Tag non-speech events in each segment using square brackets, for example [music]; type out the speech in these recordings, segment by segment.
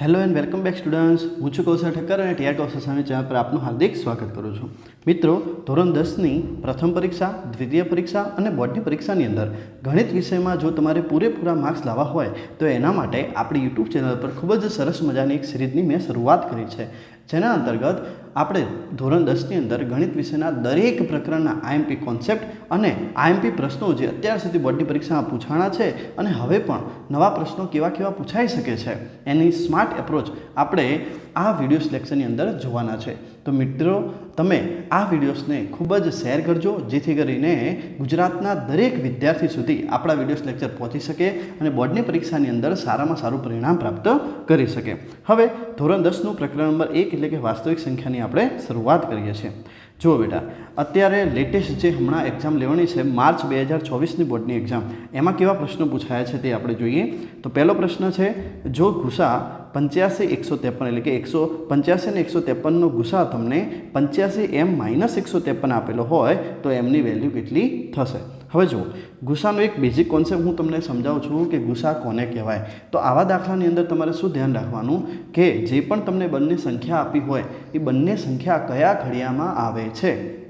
Hello and welcome back students હું છું કૌશલ ઠક્કર અને ટીઆર કૌશલ સામે ચેનલ પર આપનું હાર્દિક સ્વાગત કરું છું. મિત્રો, ધોરણ દસની પ્રથમ પરીક્ષા, દ્વિતીય પરીક્ષા અને બોર્ડની પરીક્ષાની અંદર ગણિત વિષયમાં જો તમારે પૂરેપૂરા માર્ક્સ લાવવા હોય, તો એના માટે આપણી યુટ્યુબ ચેનલ પર ખૂબ જ સરસ મજાની એક સિરીઝની મેં શરૂઆત કરી છે. જેના અંતર્ગત આપણે ધોરણ દસની અંદર ગણિત વિષયના દરેક પ્રકરણના આઈએમપી કોન્સેપ્ટ અને આઈએમપી પ્રશ્નો જે અત્યાર સુધી બોર્ડની પરીક્ષામાં પૂછાણા છે અને હવે પણ નવા પ્રશ્નો કેવા કેવા પૂછાઈ શકે છે, એની સ્માર્ટ એપ્રોચ આપણે આ વીડિયો સિલેક્શનની અંદર જોવાના છે. તો મિત્રો, તમે આ વિડીયોઝને ખૂબ જ શેર કરજો, જેથી કરીને ગુજરાતના દરેક વિદ્યાર્થી સુધી આપણા વીડિયો લેક્ચર પહોંચી શકે અને બોર્ડની પરીક્ષાની અંદર સારામાં સારું પરિણામ પ્રાપ્ત કરી શકે. હવે ધોરણ દસનું પ્રકરણ નંબર એક એટલે કે વાસ્તવિક સંખ્યાની આપણે શરૂઆત કરીએ છીએ. જુઓ બેટા, અત્યારે લેટેસ્ટ જે હમણાં એક્ઝામ લેવાની છે, માર્ચ બે હજાર ચોવીસની બોર્ડની એક્ઝામ એમાં કેવા પ્રશ્નો પૂછાયા છે તે આપણે જોઈએ. તો પહેલો પ્રશ્ન છે, જો ગુસા પંચ્યાસી એકસો ત્રેપન એટલે કે એકસો પંચ્યાસી અને એકસો ત્રેપનનો ગુસા તમને પંચ્યાસી એમ માઇનસ એકસો ત્રેપન આપેલો હોય, તો એમની વેલ્યુ કેટલી થશે? હવે જુઓ, ગુસ્સાનો એક બેઝિક કોન્સેપ્ટ હું તમને સમજાવું છું કે ગુસા કોને કહેવાય? તો આવા દાખલાની અંદર તમારે શું ધ્યાન રાખવાનું કે જે પણ તમને બંને સંખ્યા આપી હોય, એ બંને સંખ્યા કયા ઘડિયામાં આવે છે?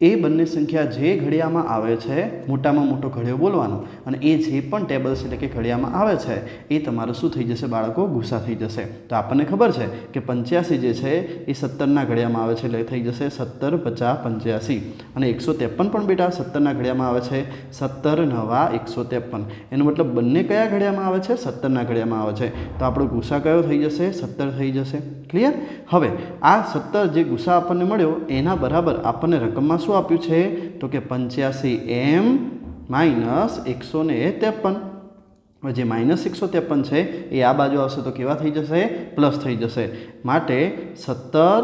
એ બંને સંખ્યા જે ઘડિયામાં આવે છે, મોટામાં મોટો ઘડિયો બોલવાનો. અને એ જે પણ ટેબલ્સ એટલે કે ઘડિયામાં આવે છે, એ તમારું શું થઈ જશે? બાળકો, ગુસ્સા થઈ જશે. તો આપણને ખબર છે કે પંચ્યાસી જે છે, એ સત્તરના ઘડિયામાં આવે છે એટલે થઈ જશે સત્તર પચાસ પંચ્યાસી. અને એકસો ત્રેપન પણ બેટા સત્તરના ઘડિયામાં આવે છે, સત્તર નવા એકસો ત્રેપન. એનો મતલબ બંને કયા ઘડિયામાં આવે છે? સત્તરના ઘડિયામાં આવે છે. તો આપણો ગુસ્સા કયો થઈ જશે? સત્તર થઈ જશે. ક્લિયર હવે આ સત્તર જે ગુસ્સા આપણને મળ્યો, એના બરાબર આપણને રકમમાં શું આપ્યું છે? તો કે પંચ્યાસી એમ માઇનસ એકસો ને ત્રેપન. હવે જે માઇનસ એકસો ત્રેપન છે, એ આ બાજુ આવશે તો કેવા થઈ જશે? પ્લસ થઈ જશે. માટે સત્તર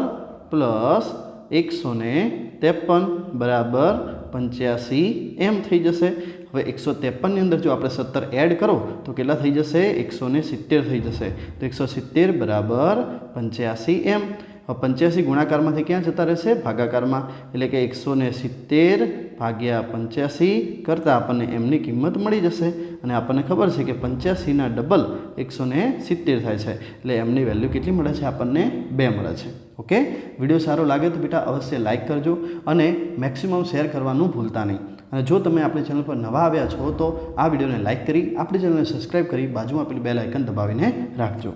પ્લસ એકસો ને ત્રેપન બરાબર પંચ્યાસી એમ થઈ જશે. હવે એકસો ત્રેપનની અંદર જો આપણે સત્તર એડ કરો, તો કેટલા થઈ જશે? એકસો ને સિત્તેર થઈ જશે. તો એકસો સિત્તેર બરાબર પંચ્યાસી એમ. હવે પંચ્યાસી ગુણાકારમાંથી ક્યાં જતા રહેશે? ભાગાકારમાં. એટલે કે એકસો ને સિત્તેર ભાગ્યા પંચ્યાસી કરતાં આપણને એમની કિંમત મળી જશે. અને આપણને ખબર છે કે પંચ્યાસીના ડબલ એકસો ને સિત્તેર થાય છે. એટલે એમની વેલ્યુ કેટલી મળે છે? આપણને બે મળે છે. ઓકે? વીડિયો સારો લાગે તો બેટા અવશ્ય લાઇક કરજો અને મેક્સિમમ શેર કરવાનું ભૂલતા નહીં. અને જો તમે આપણી ચેનલ પર નવા આવ્યા છો તો આ વિડીયોને લાઇક કરી, આપણી ચેનલને સબસ્ક્રાઇબ કરી, બાજુમાં પેલી બેલ આઇકન દબાવીને રાખજો.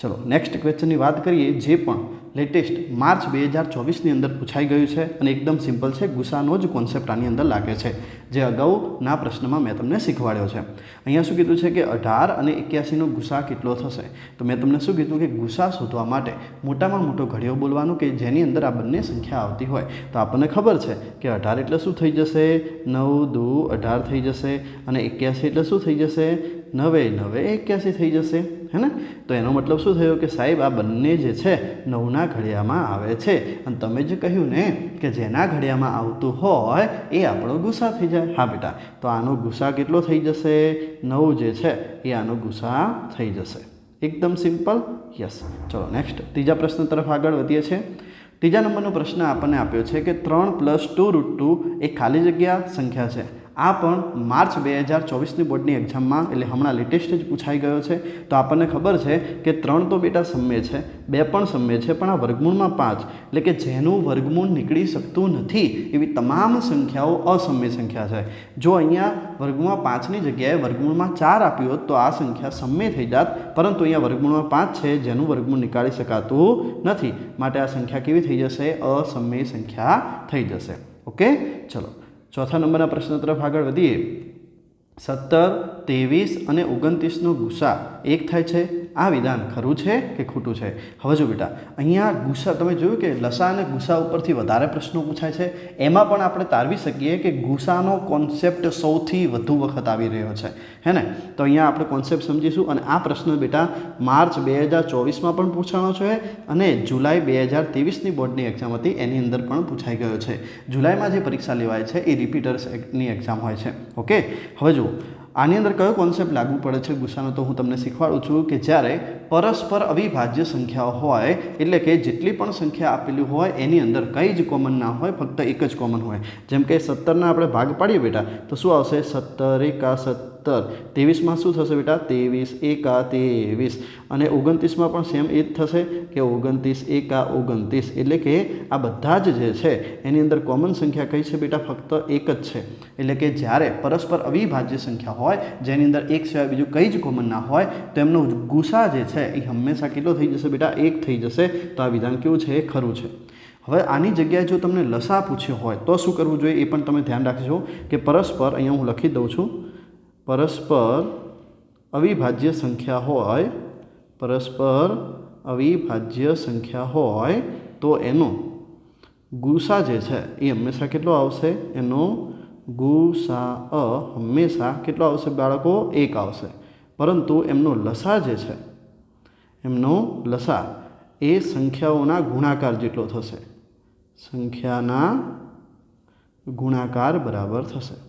ચલો નેક્સ્ટ ક્વેશ્ચનની વાત કરીએ, જે પણ લેટેસ્ટ માર્ચ બે હજાર ચોવીસની અંદર પૂછાઈ ગયું છે અને એકદમ સિમ્પલ છે ગુસાનો જ કોન્સેપ્ટ આની અંદર લાગે છે. જે અગાઉના પ્રશ્નમાં મેં તમને શીખવાડ્યો છે. અહીંયા શું કીધું છે કે અઢાર અને એક્યાસીનો ગુસા કેટલો થશે? તો મેં તમને શું કીધું કે ગુસા શોધવા માટે મોટામાં મોટો ઘડિયો બોલવાનો કે જેની અંદર આ બંને સંખ્યા આવતી હોય. તો આપણને ખબર છે કે અઢાર એટલે શું થઈ જશે? નવ દુ અઢાર થઈ જશે અને એક્યાસી એટલે શું થઈ જશે? નવે નવે એક્યાસી થઈ જશે. હે ને તો એનો મતલબ શું થયો કે સાહેબ, આ બંને જે છે, નવના ઘડિયામાં આવે છે. અને તમે જે કહ્યું ને કે જેના ઘડિયામાં આવતું હોય, એ આપણો ગુસ્સા થઈ જાય. હા બેટા, તો આનો ગુસ્સા કેટલો થઈ જશે? નવ જે છે, એ આનો ગુસ્સા થઈ જશે. એકદમ સિમ્પલ? યસ. ચલો, નેક્સ્ટ. ત્રીજા પ્રશ્ન તરફ આગળ વધીએ છીએ. ત્રીજા નંબરનો પ્રશ્ન આપણને આપ્યો છે કે ત્રણ પ્લસ ટુ રૂટ ટુ એ ખાલી જગ્યા સંખ્યા છે. આ પણ માર્ચ બે હજાર ચોવીસની બોર્ડની એક્ઝામમાં એટલે હમણાં લેટેસ્ટ જ પૂછાઈ ગયો છે. તો આપણને ખબર છે કે ત્રણ તો બેટા સમય છે, બે પણ સમય છે, પણ આ વર્ગમૂળમાં પાંચ. એટલે કે જેનું વર્ગમૂળ નીકળી શકતું નથી એવી તમામ સંખ્યાઓ અસમય સંખ્યા છે. જો અહીંયા વર્ગમૂળમાં પાંચની જગ્યાએ વર્ગમૂળમાં ચાર આપ્યું હોત, તો આ સંખ્યા સમય થઈ જાત, પરંતુ અહીંયા વર્ગમૂળમાં પાંચ છે, જેનું વર્ગમૂળ નીકાળી શકાતું નથી. માટે આ સંખ્યા કેવી થઈ જશે? અસમય સંખ્યા થઈ જશે. ઓકે? ચલો. ચોથા નંબરના પ્રશ્ન તરફ આગળ વધીએ. સત્તર ત્રેવીસ અને ઓગણત્રીસનો ગુસા એક થાય છે. આ વિધાન ખરું છે કે ખોટું છે? હવે જો બેટા, અહીંયા ગુસ્સા, તમે જોયું કે લસા અને ગુસ્સા ઉપરથી વધારે પ્રશ્નો પૂછાય છે? એમાં પણ આપણે તારવી શકીએ કે ગુસ્સાનો કોન્સેપ્ટ સૌથી વધુ વખત આવી રહ્યો છે. હે ને? તો અહીંયા આપણે કોન્સેપ્ટ સમજીશું અને આ પ્રશ્ન બેટા માર્ચ બે હજાર ચોવીસમાં પણ પૂછાણો છે અને જુલાઈ બે હજાર ત્રેવીસની બોર્ડની એક્ઝામ હતી, એની અંદર પણ પૂછાઈ ગયો છે. જુલાઈમાં જે પરીક્ષા લેવાય છે, એ રિપીટર્સની એક્ઝામ હોય છે. ઓકે? હવે જુઓ આની અંદર કયો કોન્સેપ્ટ લાગુ પડે છે ગુસ્સાનો તો હું તમને શીખવાડું છું કે જ્યારે પરસ્પર અવિભાજ્ય સંખ્યાઓ હોય, એટલે કે જેટલી પણ સંખ્યા આપેલી હોય, એની અંદર કંઈ જ કોમન ના હોય, ફક્ત એક જ કોમન હોય. જેમ કે સત્તરના આપણે ભાગ પાડીએ બેટા, તો શું આવશે? સત્તર એકા સત્તર. ત્રેવીસમાં શું થશે બેટા? ત્રેવીસ એકા ત્રેવીસ. અને ઓગણત્રીસમાં પણ સેમ એ જ થશે કે ઓગણત્રીસ એકા ઓગણત્રીસ. એટલે કે આ બધા જ જે છે, એની અંદર કોમન સંખ્યા કઈ છે બેટા? ફક્ત એક જ છે. એટલે કે જ્યારે પરસ્પર અવિભાજ્ય સંખ્યા હોય જેની અંદર એક સિવાય બીજું કંઈ જ કોમન ના હોય, તો એમનો ગુસા જે છે એ હંમેશા કેટલો થઈ જશે બેટા? એક થઈ જશે. તો આ વિધાન કેવું છે? એ ખરું છે. હવે આની જગ્યાએ જો તમને લસા પૂછ્યો હોય, તો શું કરવું જોઈએ એ પણ તમે ધ્યાન રાખજો કે પરસ્પર, અહીંયા હું લખી દઉં છું, પરસ્પર અવિભાજ્ય સંખ્યા હોય, પરસ્પર અવિભાજ્ય સંખ્યા હોય, તો એનો ગુસા જે છે એ હંમેશા કેટલો આવશે? એનો ગુસા અ હંમેશા કેટલો આવશે બાળકો? એક આવશે. પરંતુ એમનો લસા જે છે, એમનો લસા એ સંખ્યાઓના ગુણાકાર જેટલો થશે. સંખ્યાના ગુણાકાર બરાબર થશે.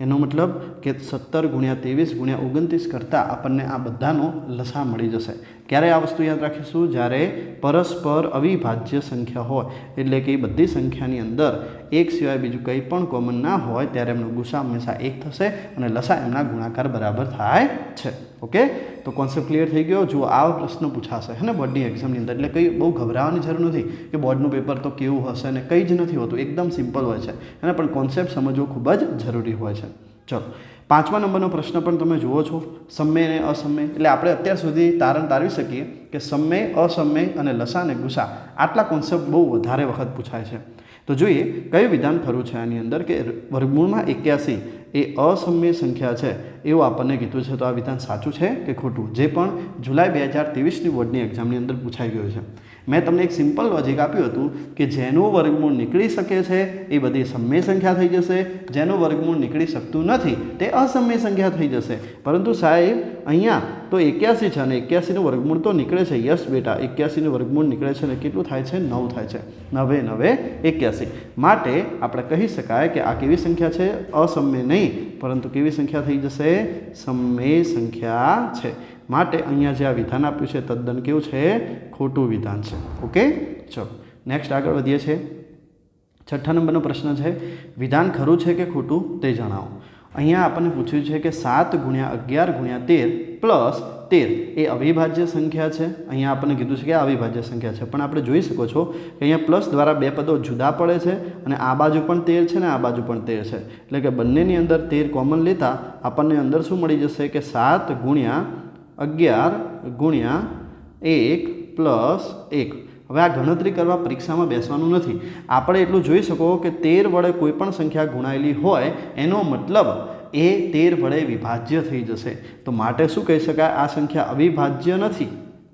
એનો મતલબ કે સત્તર ગુણ્યા ત્રેવીસ ગુણ્યા ઓગણત્રીસ કરતાં આપણને આ બધાનો લસા મળી જશે. ક્યારે આ વસ્તુ યાદ રાખીશું? જ્યારે પરસ્પર અવિભાજ્ય સંખ્યા હોય, એટલે કે એ બધી સંખ્યાની અંદર એક સિવાય બીજું કંઈ પણ કોમન ના હોય, ત્યારે એમનો ગુસા હંમેશા એક થશે અને લસા એમના ગુણાકાર બરાબર થાય છે. ઓકે? તો કોન્સેપ્ટ ક્લિયર થઈ ગયો? જો આ પ્રશ્ન પૂછાશે, હે ને? બોર્ડની એક્ઝામની અંદર. એટલે કંઈ બહુ ગભરાવાની જરૂર નથી કે બોર્ડનું પેપર તો કેવું હશે ને કંઈ જ નથી હોતું. એકદમ સિમ્પલ હોય છે. અને પણ કોન્સેપ્ટ સમજવો ખૂબ જ જરૂરી હોય છે. ચલો. પાંચમા નંબરનો પ્રશ્ન પણ તમે જુઓ છો. સમય અને અસમય એટલે આપણે અત્યાર સુધી તારણ તારવી શકીએ કે સમય અસમય અને લસા અને ગુસા આટલા કોન્સેપ્ટ બહુ વધારે વખત પૂછાય છે. તો જોઈએ, કયું વિધાન ખરું છે આની અંદર કે વર્ગમૂળમાં એક્યાસી એ અસમય સંખ્યા છે એવું આપણને કીધું છે. તો આ વિધાન સાચું છે કે ખોટું? જે પણ જુલાઈ બે હજાર ત્રેવીસની બોર્ડની એક્ઝામની અંદર પૂછાઈ ગયું છે. મેં તમને એક સિમ્પલ લોજિક આપ્યું હતું કે જેનું વર્ગમૂળ નીકળી શકે છે, એ બધી સમય સંખ્યા થઈ જશે. જેનું વર્ગમૂળ નીકળી શકતું નથી, તે અસમય સંખ્યા થઈ જશે. પરંતુ સાહેબ, અહીંયા તો એક્યાસી છે અને એક્યાસીનું વર્ગમૂળ તો નીકળે છે. યસ બેટા, એક્યાસીનું વર્ગમૂળ નીકળે છે અને કેટલું થાય છે? નવ થાય છે. નવે નવે, એક્યાસી. માટે આપણે કહી શકાય કે આ કેવી સંખ્યા છે? અસમય નહીં, પરંતુ કેવી સંખ્યા થઈ જશે? સમય સંખ્યા છે. માટે અહીંયા જે આ વિધાન આપ્યું છે, તદ્દન કેવું છે? ખોટું વિધાન છે. ઓકે? ચલો નેક્સ્ટ આગળ વધીએ છીએ. છઠ્ઠા નંબરનો પ્રશ્ન છે, વિધાન ખરું છે કે ખોટું તે જણાવો. અહીંયા આપણને પૂછ્યું છે કે સાત ગુણ્યા અગિયાર ગુણ્યા તેર પ્લસ તેર, એ અવિભાજ્ય સંખ્યા છે? અહીંયા આપણને કીધું છે કે આ અવિભાજ્ય સંખ્યા છે. પણ આપણે જોઈ શકો છો કે અહીંયા પ્લસ દ્વારા બે પદો જુદા પડે છે અને આ બાજુ પણ તેર છે ને આ બાજુ પણ તેર છે. એટલે કે બંનેની અંદર તેર કોમન લેતા આપણને અંદર શું મળી જશે કે સાત ગુણ્યા અગિયાર ગુણ્યા એક પ્લસ એક. હવે આ ગણતરી કરવા પરીક્ષામાં બેસવાનું નથી. આપણે એટલું જોઈ શકો કે તેર વડે કોઈ પણ સંખ્યા ગુણાયેલી હોય, એનો મતલબ એ તેર વડે વિભાજ્ય થઈ જશે. તો માટે શું કહી શકાય? આ સંખ્યા અવિભાજ્ય નથી,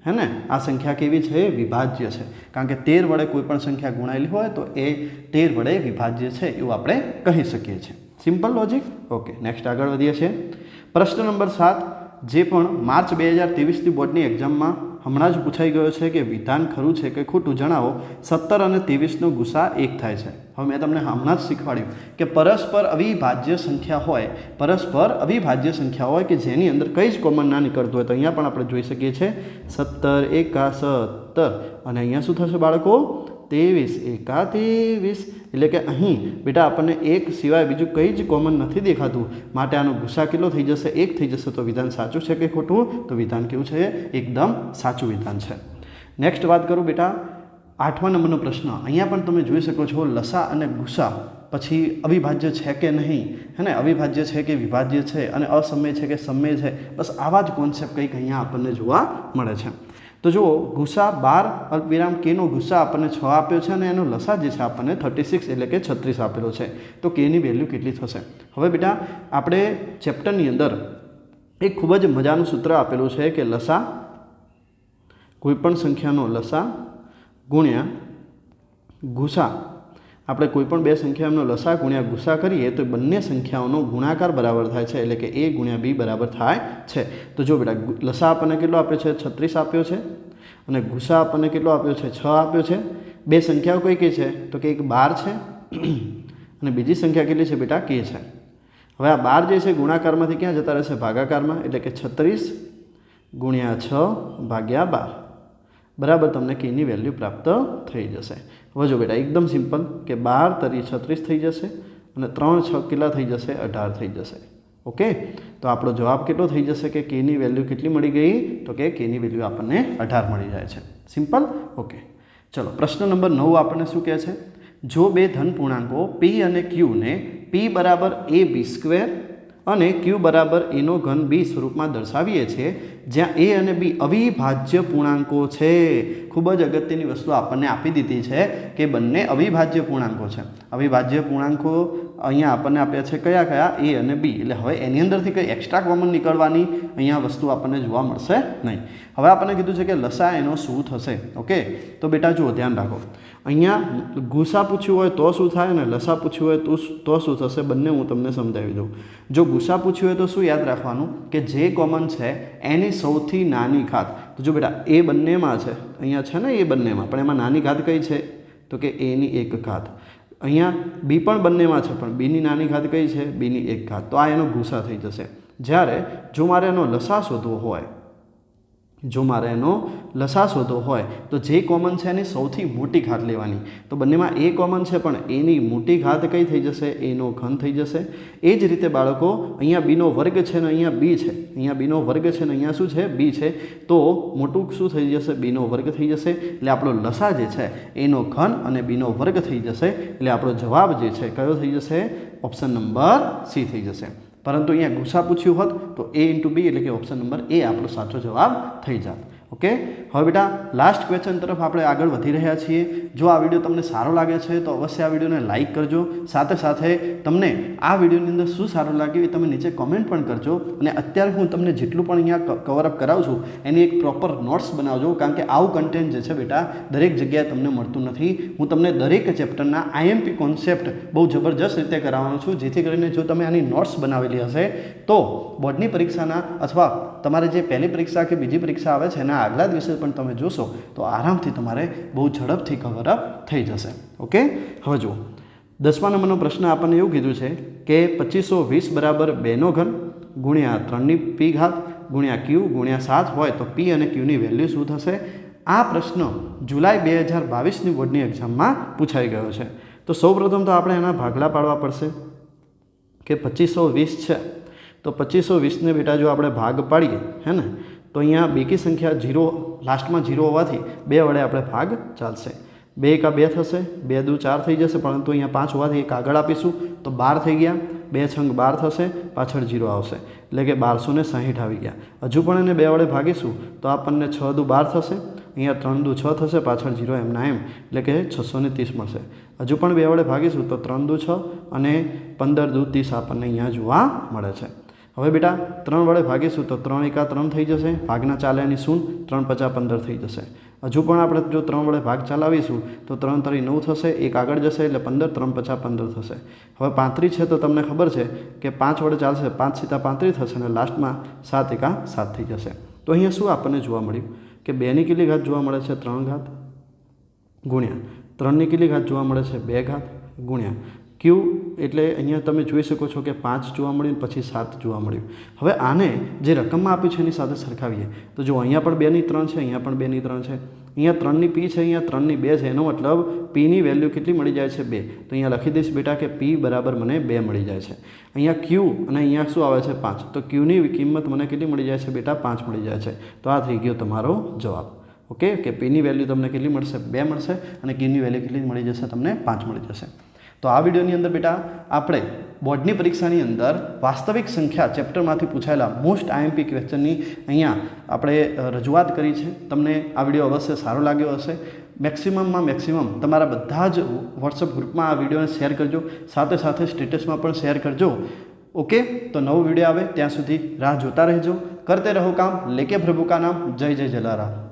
હે ને? આ સંખ્યા કેવી છે? વિભાજ્ય છે. કારણ કે તેર વડે કોઈ પણ સંખ્યા ગુણાયેલી હોય, તો એ તેર વડે વિભાજ્ય છે એવું આપણે કહી શકીએ છીએ. સિમ્પલ લોજિક ઓકે નેક્સ્ટ આગળ વધીએ છીએ. પ્રશ્ન નંબર સાત. જે પણ માર્ચ બે હજાર ત્રેવીસની બોર્ડની એક્ઝામમાં હમણાં જ પૂછાઈ ગયો છે કે વિધાન ખરું છે કે ખોટું, જણાવો. સત્તર અને ત્રેવીસનો ગુસા એક થાય છે. હવે મેં તમને હમણાં જ શીખવાડ્યું કે પરસ્પર અવિભાજ્ય સંખ્યા હોય, પરસ્પર અવિભાજ્ય સંખ્યા હોય કે જેની અંદર કંઈ જ કોમન ના નીકળતું હોય, તો અહીંયા પણ આપણે જોઈ શકીએ છીએ. સત્તર એકા સત્તર અને અહીંયા શું થશે બાળકો? ત્રેવીસ એકા એટલે કે અહીં, બેટા, આપણને એક સિવાય બીજું કંઈ જ કોમન નથી દેખાતું. માટે આનો ગુસ્સા કેટલો થઈ જશે? એક થઈ જશે. તો વિધાન સાચું છે કે ખોટું? તો વિધાન કેવું છે? એકદમ સાચું વિધાન છે. નેક્સ્ટ વાત કરું, બેટા. આઠમા નંબરનો પ્રશ્ન. અહીંયા પણ તમે જોઈ શકો છો લસા અને ગુસ્સા. પછી અવિભાજ્ય છે કે નહીં? હે ને? અવિભાજ્ય છે કે વિભાજ્ય છે? અને અસમય છે કે સમય છે? બસ આવા જ કોન્સેપ્ટ કંઈક અહીંયા આપણને જોવા મળે છે. તો જુઓ ગુસા બાર અલ્પવિરામ કેનો ગુસ્સા આપણને છ આપ્યો છે અને એનો લસા જે છે આપણને થર્ટી સિક્સ એટલે કે છત્રીસ આપેલો છે. તો કેની વેલ્યુ કેટલી થશે? હવે બેટા, આપણે ચેપ્ટરની અંદર એક ખૂબ જ મજાનું સૂત્ર આપેલું છે કે લસા કોઈપણ સંખ્યાનો લસા ગુણ્યા ગુસા આપણે કોઈપણ બે સંખ્યાનો લસા ગુણ્યા ગુસા કરીએ તો બંને સંખ્યાઓનો ગુણાકાર બરાબર થાય છે, એટલે કે એ ગુણ્યા બી બરાબર થાય છે. તો જો બેટા લસા આપણને કેટલો આપ્યો છે? છત્રીસ આપ્યો છે. અને ગુસા આપણને કેટલો આપ્યો છે? છ આપ્યો છે. બે સંખ્યાઓ કઈ કઈ છે? તો કે એક બાર છે. [clears throat] અને બીજી સંખ્યા કેટલી છે બેટા? કે છે. હવે આ બાર જે છે ગુણાકારમાંથી ક્યાં જતા રહેશે? ભાગાકારમાં. એટલે કે છત્રીસ ગુણ્યા છ ભાગ્યા બાર. બરાબર તમને કેની વેલ્યુ પ્રાપ્ત થઈ જશે. હવે જો બેટા, એકદમ સિમ્પલ કે બાર તરી છત્રીસ થઈ જશે અને ત્રણ છ કેટલા થઈ જશે? અઢાર થઈ જશે. ઓકે? તો આપણો જવાબ કેટલો થઈ જશે કે કેની વેલ્યુ કેટલી મળી ગઈ? તો કે કેની વેલ્યુ આપણને અઢાર મળી જાય છે. Simple okay. ચલો, પ્રશ્ન નંબર નવ આપણને શું કહે છે? જો બે ધન પૂર્ણાંકો પી અને ક્યુને પી બરાબર એ બી સ્ક્વેર અને ક્યુ બરાબર એનો ઘન બી સ્વરૂપમાં દર્શાવીએ છીએ, જ્યાં એ અને બી અવિભાજ્ય પૂર્ણાંકો છે. ખૂબ જ અગત્યની વસ્તુ આપણને આપી દીધી છે કે બંને અવિભાજ્ય પૂર્ણાંકો છે. અવિભાજ્ય પૂર્ણાંકો અહીંયા આપણને આપ્યા છે કયા કયા? એ અને બી એટલે હવે એની અંદરથી કંઈ એક્સ્ટ્રા કોમન નીકળવાની અહીંયા વસ્તુ આપણને જોવા મળશે નહીં. હવે આપણને કીધું છે કે લસા એનો શું થશે? ઓકે? તો બેટા જુઓ, ધ્યાન રાખો. અહીંયા ગુસા પૂછ્યું હોય તો શું થાય અને લસા પૂછ્યું હોય તો તો શું થશે, બંને હું તમને સમજાવી દઉં. જો ગુસા પૂછ્યું હોય તો શું યાદ રાખવાનું? કે જે કોમન છે, એની સૌથી નાની ઘાત. તો જો બેટા, એ બંનેમાં છે, અહીંયા છે ને એ બંનેમાં, પણ એમાં નાની ઘાત કઈ છે? તો કે એની એક ઘાત. અહીંયા બી પણ બંનેમાં છે, પણ બીની નાની ઘાત કઈ છે? બીની એક ઘાત. તો આ એનો ગુસા થઈ જશે. જ્યારે જો મારે એનો લસા શોધવો હોય જો મારે એનો લસા શોધવો હોય, તો જે કોમન છે એની સૌથી મોટી ઘાત લેવાની. તો બંનેમાં એ કોમન છે, પણ એની મોટી ઘાત કઈ થઈ જશે? એનો ઘન થઈ જશે. એ જ રીતે બાળકો, અહીંયા બીનો વર્ગ છે ને અહીંયા બી છે. અહીંયા બીનો વર્ગ છે ને અહીંયા શું છે? બી છે. તો મોટું શું થઈ જશે? બીનો વર્ગ થઈ જશે. એટલે આપણો લસા જે છે, એનો ઘન અને બીનો વર્ગ થઈ જશે. એટલે આપણો જવાબ જે છે, કયો થઈ જશે? ઓપ્શન નંબર સી થઈ જશે. પરંતુ અહીંયા ગુસા પૂછ્યું હોત તો એ ઇન્ટુ બી એટલે કે ઓપ્શન નંબર એ આપણો સાચો જવાબ થઈ જાત. ઓકે? હવે બેટા લાસ્ટ ક્વેશ્ચન તરફ આપણે આગળ વધી રહ્યા છીએ. જો આ વીડિયો તમને સારો લાગે છે, તો અવશ્ય આ વિડીયોને લાઇક કરજો. સાથે સાથે તમને આ વિડીયોની અંદર શું સારું લાગ્યું એ તમે નીચે કોમેન્ટ પણ કરજો. અને અત્યારે હું તમને જેટલું પણ અહીંયા કવરઅપ કરાવું છું, એની એક પ્રોપર નોટ્સ બનાવજો, કારણ કે આવું કન્ટેન્ટ જે છે બેટા, દરેક જગ્યાએ તમને મળતું નથી. હું તમને દરેક ચેપ્ટરના આઈએમપી કોન્સેપ્ટ બહુ જબરજસ્ત રીતે કરાવવાનો છું, જેથી કરીને જો તમે આની નોટ્સ બનાવેલી હશે, તો બોર્ડની પરીક્ષાના અથવા તમારે જે પહેલી પરીક્ષા કે બીજી પરીક્ષા આવે છે એના આગલા દિવસે પણ તમે જોશો, તો આરામથી તમારે બહુ ઝડપથી કવરઅપ થઈ જશે. ઓકે હવે જુઓ. દસમા નંબરનો પ્રશ્ન આપણને એવું કીધું છે કે પચીસો વીસ બરાબર બેનો ઘન ગુણ્યા ત્રણની પી ઘાત ગુણ્યા ક્યુ ગુણ્યા સાત હોય તો પી અને ક્યુની વેલ્યુ શું થશે? આ પ્રશ્ન જુલાઈ બે હજાર બાવીસની બોર્ડની એક્ઝામમાં પૂછાઈ ગયો છે. તો સૌપ્રથમ તો આપણે એના ભાગલા પાડવા પડશે કે પચીસો વીસ છે. તો પચીસો વીસને બેટા જો આપણે ભાગ પાડીએ, હે ને તો અહીંયા બેકી સંખ્યા જીરો લાસ્ટમાં જીરો હોવાથી બે વડે આપણે ભાગ ચાલશે. બે એકા બે થશે, બે દુ ચાર થઈ જશે, પરંતુ અહીંયા પાંચ હોવાથી એક આગળ આપીશું, તો બાર થઈ ગયા, બે છંગ બાર થશે, પાછળ જીરો આવશે. એટલે કે બારસો ને સાહીઠ આવી ગયા. હજુ પણ એને બે વડે ભાગીશું, તો આપણને છ દુ બાર થશે, અહીંયા ત્રણ દુ છ થશે, પાછળ જીરો એમના એમ. એટલે કે છસો ને ત્રીસ મળશે. હજુ પણ બે વડે ભાગીશું, તો ત્રણ દુ છ અને પંદર દુ ત્રીસ આપણને અહીંયા જોવા મળે છે. હવે બેટા, ત્રણ વડે ભાગીશું તો ત્રણ એકા ત્રણ થઈ જશે, ભાગના ચાલ્યાની શૂન, ત્રણ પચાસ પંદર થઈ જશે. હજુ પણ આપણે જો ત્રણ વડે ભાગ ચલાવીશું તો ત્રણ તરી નવ થશે, એક આગળ જશે એટલે પંદર, ત્રણ પચાસ પંદર થશે. હવે પાંત્રીસ છે તો તમને ખબર છે કે પાંચ વડે ચાલશે, પાંચ સીતા પાંત્રીસ થશે અને લાસ્ટમાં સાત એકા સાત થઈ જશે. તો અહીંયા શું આપણને જોવા મળ્યું? કે બેની કેટલી ઘાત જોવા મળે છે? ત્રણ ઘાત ગુણ્યા. ત્રણની કેટલી ઘાત જોવા મળે છે? બે ઘાત ગુણ્યા. ક્યુ એટલે અહીંયા તમે જોઈ શકો છો કે પાંચ જોવા મળ્યું પછી સાત જોવા મળ્યું. હવે આને જે રકમમાં આપ્યું છે એની સાથે સરખાવીએ. તો જો અહીંયા પણ બેની ત્રણ છે, અહીંયા પણ બેની ત્રણ છે. અહીંયા ત્રણની પી છે, અહીંયા ત્રણની બે છે. એનો મતલબ પીની વેલ્યુ કેટલી મળી જાય છે? બે. તો અહીંયા લખી દઈશ બેટા કે પી બરાબર મને બે મળી જાય છે. અહીંયા ક્યુ અને અહીંયા શું આવે છે? પાંચ. તો ક્યુની કિંમત મને કેટલી મળી જાય છે બેટા? પાંચ મળી જાય છે. તો આ થઈ ગયો તમારો જવાબ. ઓકે? કે પીની વેલ્યુ તમને કેટલી મળશે? બે મળશે અને ક્યુની વેલ્યુ કેટલી મળી જશે? તમને પાંચ મળી જશે. તો આ વિડીયોની અંદર બેટા આપણે બોર્ડની પરીક્ષાની અંદર વાસ્તવિક સંખ્યા ચેપ્ટરમાંથી પૂછાયેલા મોસ્ટ આઈએમપી ક્વેશ્ચનની અહીંયા આપણે રજૂઆત કરી છે. તમને આ વીડિયો અવશ્ય સારો લાગ્યો હશે. મેક્સિમમમાં મેક્સિમમ તમારા બધા જ વોટ્સઅપ ગ્રુપમાં આ વિડીયોને શેર કરજો. સાથે સાથે સ્ટેટસમાં પણ શેર કરજો. ઓકે? તો નવો વીડિયો આવે ત્યાં સુધી રાહ જોતા રહેજો. કરતે રહો કામ. લેકે પ્રભુ કા નામ. જય જય જલારામ.